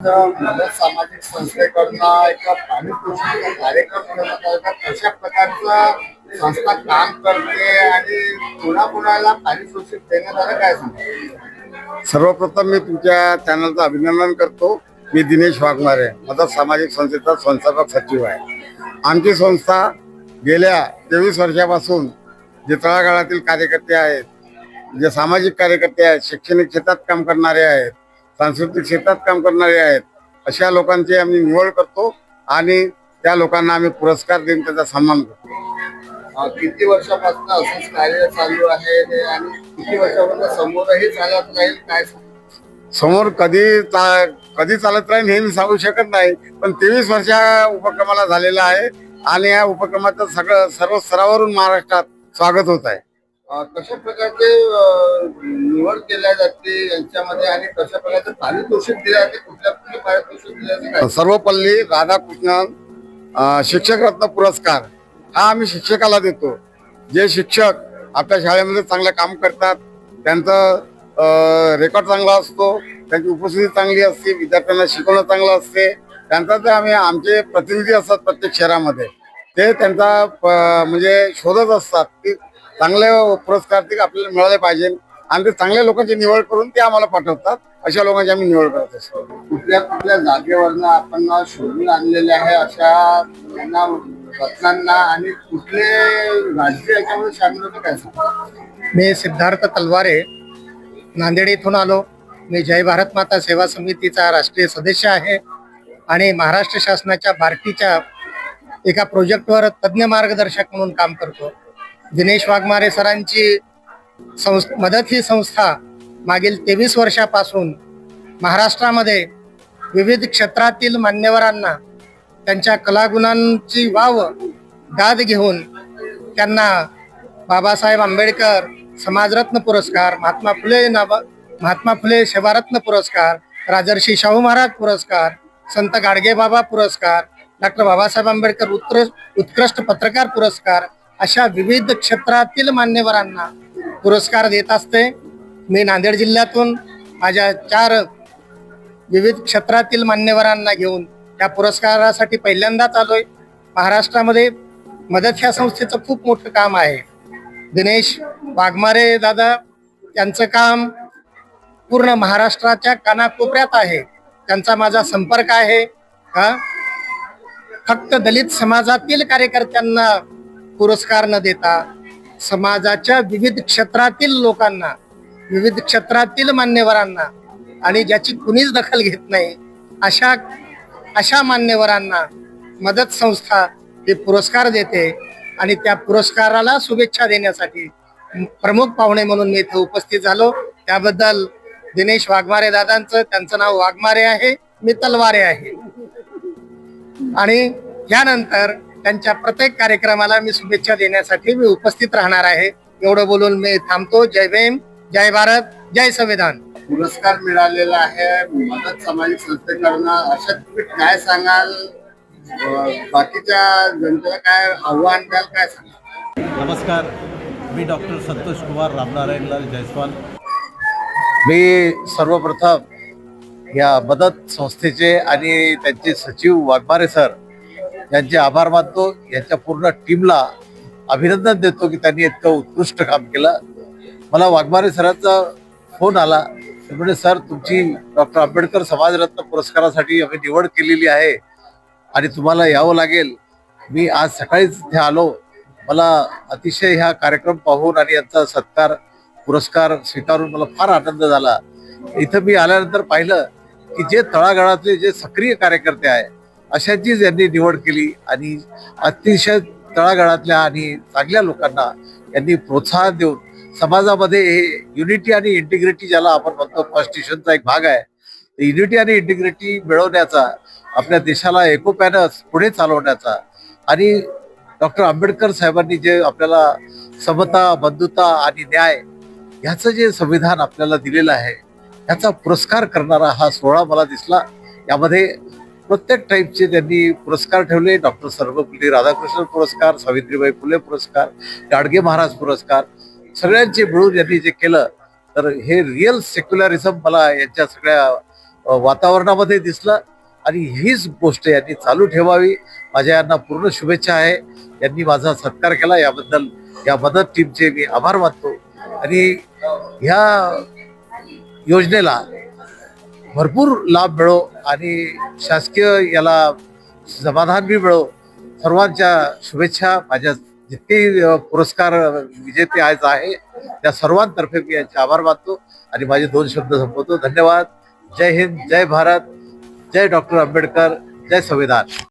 सामाजिक संस्थेकडनं एक पारितोषिक कार्यक्रम करत आहे कशा प्रकारचा संस्था काम करते आणि पुन्हा पुण्याला पारितोषिक देण्यात आलं काय सांगतो सर्वप्रथम मी तुमच्या चॅनलचं अभिनंदन करतो. मी दिनेश वाघमारे माझा सामाजिक संस्थेचा संस्थापक सचिव आहे. आमची संस्था गेल्या तेवीस वर्षापासून जे तळागाळातील कार्यकर्ते आहेत जे सामाजिक कार्यकर्ते आहेत शैक्षणिक क्षेत्रात काम करणारे आहेत सांस्कृतिक क्षेत्रात काम करणारे आहेत. अशा लोकांची आम्ही निवड करतो आणि त्या लोकांना आम्ही पुरस्कार देऊन त्याचा सन्मान करतो. किती वर्षापासून असंच कार्य चालू आहे आणि किती वर्षापासून समोरही चालत राहील काय समोर कधी चा- कधी चालत राहील हे मी सांगू शकत नाही पण तेवीस वर्षा उपक्रमाला झालेला आहे आणि या उपक्रमाचं सगळं सर्व स्तरावरून महाराष्ट्रात स्वागत होत आहे. कशा प्रकारचे निवड केल्या जाते यांच्यामध्ये आणि कशा प्रकारचे पारितोषिक दिले जाते कुठल्या कुठल्या पारितोषिक दिले जाते सर्वपल्ली राधाकृष्णन शिक्षक रत्न पुरस्कार हा आम्ही शिक्षकाला देतो. जे शिक्षक आपल्या शाळेमध्ये चांगलं काम करतात त्यांचं रेकॉर्ड चांगला असतो त्यांची उपस्थिती चांगली असते विद्यार्थ्यांना शिकवणं चांगलं असते त्यांचा ते आम्ही आमचे प्रतिनिधी असतात प्रत्येक शहरामध्ये. ते त्यांचा प- म्हणजे शोधत असतात की चांगले पुरस्कार ते आपल्याला मिळाले पाहिजे. आणि ते चांगल्या लोकांची निवड करून ते आम्हाला पाठवतात. अशा लोकांची आम्ही निवड करत असतो. कुठल्या कुठल्या जागेवरनं आपण शोधून आणलेले आहे अशा रत्नांना आणि कुठले राज्य याच्यामध्ये शामिल होते काय सांगा? मी सिद्धार्थ तलवारे नांदेड येथून आलो. मी जय भारत माता सेवा समितीचा राष्ट्रीय सदस्य आहे. आणि महाराष्ट्र शासनाच्या बार्टीच्या एका प्रोजेक्टवर तज्ज्ञ मार्गदर्शक म्हणून काम करतो. दिनेश वाघमारे सरांची संस मदत ही संस्था मागील तेवीस वर्षापासून महाराष्ट्रामध्ये विविध क्षेत्रातील मान्यवरांना त्यांच्या कलागुणांची वाव दाद घेऊन त्यांना बाबासाहेब आंबेडकर समाजरत्न पुरस्कार महात्मा फुले नाभ महात्मा फुले सेवारत्न पुरस्कार राजर्षी शाहू महाराज पुरस्कार संत गाडगेबाबा पुरस्कार डॉक्टर बाबासाहेब आंबेडकर उत्कृ उत्कृष्ट पत्रकार पुरस्कार अशा विविध क्षेत्रातील मान्यवरांना पुरस्कार देत असते. मी नांदेड जिल्ह्यातून माझ्या चार विविध क्षेत्रातील मान्यवरांना घेऊन या पुरस्कारासाठी पहिल्यांदाच आलोय महाराष्ट्रामध्ये मदत ह्या संस्थेचं खूप मोठं काम आहे. दिनेश वाघमारे दादा त्यांचं काम पूर्ण महाराष्ट्राच्या कानाकोपऱ्यात आहे. त्यांचा माझा संपर्क आहे. का फक्त दलित समाजातील कार्यकर्त्यांना पुरस्कार न देता समाजाच्या विविध क्षेत्रातील लोकांना विविध क्षेत्रातील मान्यवरांना आणि ज्याची कुणीच दखल घेत नाही अशा अशा मान्यवरांना मदत संस्था हे पुरस्कार देते आणि त्या पुरस्काराला शुभेच्छा देण्यासाठी प्रमुख पाहुणे म्हणून मी इथे उपस्थित झालो. त्याबद्दल दिनेश वाघमारे दादांचं त्यांचं नाव वाघमारे आहे मी तलवारे आहे. आणि यानंतर त्यांच्या प्रत्येक कार्यक्रमाला मी शुभेच्छा देण्यासाठी मी उपस्थित राहणार आहे. एवढं बोलून मी थांबतो. जय भीम जय भारत जय संविधान. पुरस्कार मिळालेला आहे. मदत सामाजिक संस्थेकडनं. अशा तुम्ही काय सांगाल? बाकीच्या जनतेला काय आव्हान द्याल काय सांगाल? नमस्कार. मी डॉक्टर संतोष कुमार रामनारायणलाल जयस्वाल. मी सर्वप्रथम या मदत संस्थेचे आणि त्यांचे सचिव वाघमारे सर यांचे आभार मानतो. यांच्या पूर्ण टीमला अभिनंदन देतो की त्यांनी इतकं उत्कृष्ट काम केलं. मला वाघमारे सरांचा फोन आला. ते म्हणजे सर तुमची डॉक्टर आंबेडकर समाजरत्न पुरस्कारासाठी आम्ही निवड केलेली आहे आणि तुम्हाला यावं लागेल. मी आज सकाळीच इथे आलो. मला अतिशय ह्या कार्यक्रम पाहून आणि यांचा सत्कार पुरस्कार स्वीकारून मला फार आनंद झाला. इथं मी आल्यानंतर पाहिलं की जे तळागाळातले जे सक्रिय कार्यकर्ते आहे अशांचीच यांनी निवड केली आणि अतिशय तळागाळातल्या आणि चांगल्या लोकांना यांनी प्रोत्साहन देऊन समाजामध्ये हे युनिटी आणि इंटिग्रिटी ज्याला आपण म्हणतो कॉन्स्टिट्यूशनचा एक भाग आहे. युनिटी आणि इंटिग्रिटी मिळवण्याचा आपल्या देशाला एकोप्यानं पुढे चालवण्याचा आणि डॉक्टर आंबेडकर साहेबांनी जे आपल्याला समता बंधुता आणि न्याय ह्याचं जे संविधान आपल्याला दिलेलं आहे ह्याचा पुरस्कार करणारा हा सोहळा मला दिसला. यामध्ये प्रत्येक टाईपचे त्यांनी पुरस्कार ठेवले. डॉक्टर सर्वपल्ली राधाकृष्ण पुरस्कार सावित्रीबाई फुले पुरस्कार गाडगे महाराज पुरस्कार सगळ्यांचे मिळून यांनी जे केलं तर हे रिअल सेक्युलरिझम मला यांच्या सगळ्या वातावरणामध्ये दिसलं. आणि हीच गोष्ट यांनी चालू ठेवावी. माझ्या यांना पूर्ण शुभेच्छा आहे. यांनी माझा सत्कार केला. याबद्दल या मदत टीमचे मी आभार मानतो. आणि ह्या योजनेला भरपूर लाभ मिळो आणि शासकीय याला समाधान बी मिळो. सर्वांच्या शुभेच्छा. माझ्या जितकेही पुरस्कार विजेते आज आहे त्या सर्वांतर्फे मी यांचे आभार मानतो आणि माझे दोन शब्द संपवतो. धन्यवाद. जय हिंद जय भारत. जय डॉक्टर आंबेडकर. जय संविधान.